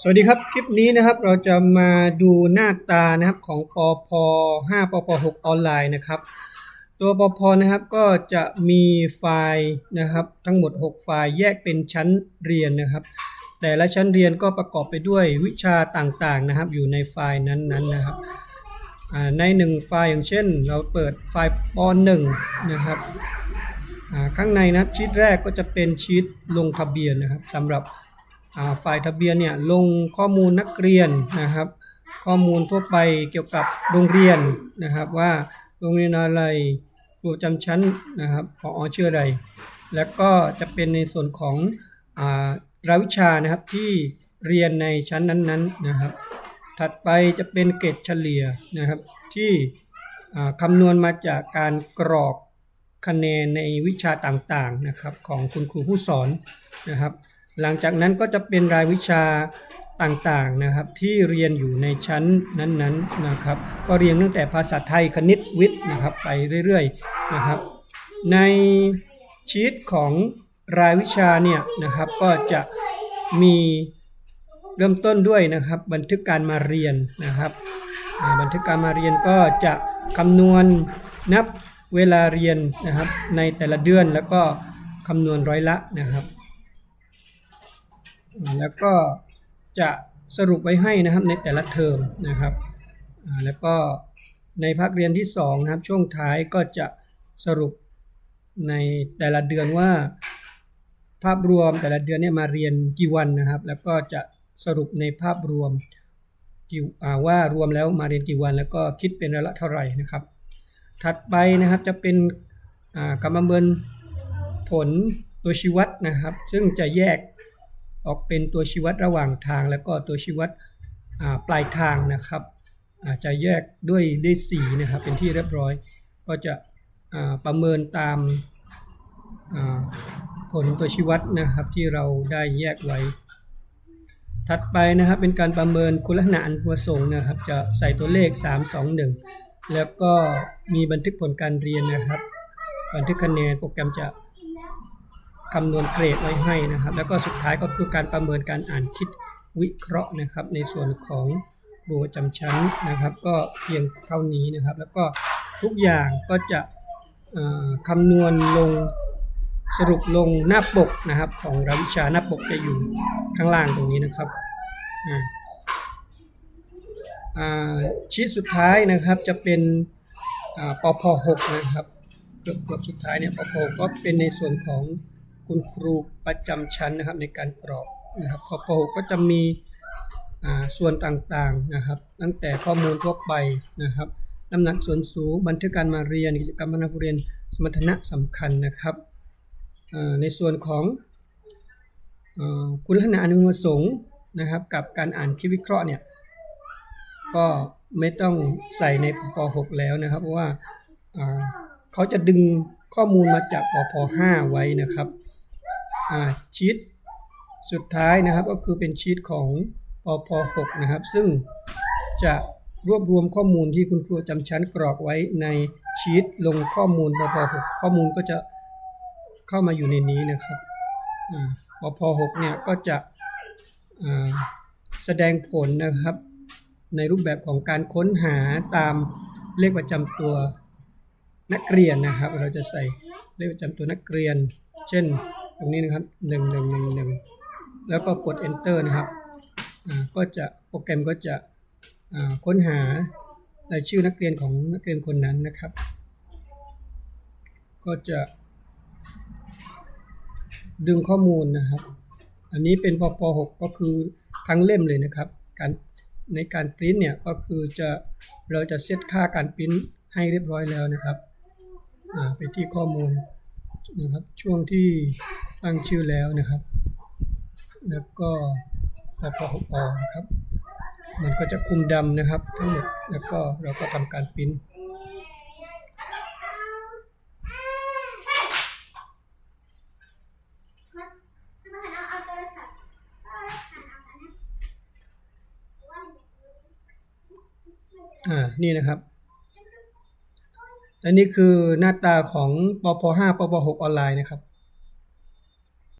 สวัสดีครับ คลิปนี้นะครับเราจะมาดูหน้าตานะครับของปพ5ปพ6ออนไลน์นะครับ ตัวปพนะครับก็จะมีไฟล์นะครับทั้งหมด 6 ไฟล์แยกเป็นชั้นเรียนนะครับ แต่ละชั้นเรียนก็ประกอบไปด้วยวิชาต่างๆนะครับ อยู่ในไฟล์นั้นๆนะครับในหนึ่งไฟล์อย่างเช่น เราเปิดไฟล์ป .1 นะครับข้างในนะครับชีตแรกก็จะเป็นชีตลงทะเบียนนะครับสำหรับ ฝ่ายทะเบียนเนี่ยลงข้อมูลนักเรียนนะครับ ข้อมูลทั่วไปเกี่ยวกับโรงเรียนนะครับ ว่าโรงเรียนอะไรครูจำชั้นนะครับพออชื่ออะไร แล้วก็จะเป็นในส่วนของอรายวิชานะครับที่เรียนในชั้นนั้นๆนะครับ ถัดไปจะเป็นเกรดเฉลี่ยนะครับ ที่คำนวณมาจากการกรอกคะแนนในวิชาต่างๆนะครับของคุณครูผู้สอนนะครับ หลังจากนั้นก็จะเป็นรายวิชาต่างๆนะครับที่เรียนอยู่ในชั้นนั้นๆนะครับ ก็เรียนตั้งแต่ภาษาไทยคณิตวิทย์นะครับไปเรื่อยๆนะครับ ในชีตของรายวิชาเนี่ยนะครับก็จะมีเริ่มต้นด้วยนะครับบันทึกการมาเรียนนะครับ บันทึกการมาเรียนก็จะคำนวณนับเวลาเรียนนะครับในแต่ละเดือนแล้วก็คำนวณร้อยละนะครับ แล้วก็จะสรุปไว้ให้นะครับในแต่ละเทอมนะครับ แล้วก็ในภาคเรียนที่2นะครับช่วงท้ายก็จะสรุปในแต่ละเดือนว่า ภาพรวมแต่ละเดือนเนี่ยมาเรียนกี่วันนะครับ แล้วก็จะสรุปในภาพรวมกี่ว่ารวมแล้วมาเรียนกี่วัน แล้วก็คิดเป็นระยะเท่าไหร่นะครับ ถัดไปนะครับจะเป็นการประเมินผลตัวชีวัดนะครับ ซึ่งจะแยก ออกเป็นตัวชี้วัดระหว่างทาง แล้วก็ตัวชี้วัดปลายทางนะครับ อาจจะแยกด้วยด้วยสีนะครับเป็นที่เรียบร้อย ก็จะประเมินตามผลตัวชี้วัดนะครับที่เราได้แยกไว้ ถัดไปนะครับเป็นการประเมินคุณลักษณะอันประสงค์นะครับ จะใส่ตัวเลข 3 2 1 แล้วก็มีบันทึกผลการเรียนนะครับ บันทึกคะแนนโปรแกรมจะ คำนวณเกรดไว้ให้นะครับ แล้วก็สุดท้ายก็คือการประเมินการอ่านคิดวิเคราะห์นะครับ ในส่วนของครูประจำชั้นนะครับ ก็เพียงเท่านี้นะครับ แล้วก็ทุกอย่างก็จะคำนวณลงสรุปลงหน้าปกนะครับของรายวิชาหน้าปกจะอยู่ข้างล่างตรงนี้นะครับชีตสุดท้ายนะครับจะเป็นปพ6นะครับเกือบเกือบสุดท้ายเนี่ยปพก็เป็นในส่วนของ คุณครูประจำชั้นนะครับในการกรอกนะครับปพก็จะมีส่วนต่างๆนะครับ ตั้งแต่ข้อมูลทั่วไปนะครับน้ำหนักส่วนสูง บันทึกการมาเรียนกิจกรรมบรรณาผู้เรียนสมรรถนะสำคัญนะครับในส่วนของอคุณลักษณะอนุประสงค์นะครับ กับการอ่านคิดวิเคราะห์เนี่ยก็ไม่ต้องใส่ในป .6 แล้วนะครับ เพราะว่าเขาจะดึงข้อมูลมาจากปพ 5 ไว้นะครับ ชีตสุดท้ายนะครับก็คือเป็นชีตของปพ6นะครับ ซึ่งจะรวบรวมข้อมูลที่คุณครูจำชั้นกรอกไว้ในชีตลงข้อมูลปพ6ข้อมูลก็จะเข้ามาอยู่ในนี้นะครับปพ6เนี่ยก็จะแสดงผลนะครับ ในรูปแบบของการค้นหาตามเลขประจำตัวนักเรียนนะครับ เราจะใส่เลขประจำตัวนักเรียน เช่น ตรงนี้นะครับ1 1 1 1แล้วก็กด enter นะครับก็จะโปรแกรมก็จะค้นหารายชื่อนักเรียนของนักเรียนคนนั้นนะครับ ก็จะดึงข้อมูลนะครับ อันนี้เป็นปป6ก็คือทั้งเล่มเลยนะครับ การในการปริ้นเนี่ยก็คือจะเราจะเซตค่าการปริ้นให้เรียบร้อยแล้วนะครับไปที่ข้อมูลนะครับช่วงที่ ตั้งชื่อแล้วนะครับ แล้วก็ปป6อนะครับ มันก็จะคุมดำนะครับ ทั้งหมด แล้วก็เราก็ทำการปิ้นสมพ์อ่า นี่นะครับและนี่คือหน้าตาของปป5ปป6ออนไลน์นะครับ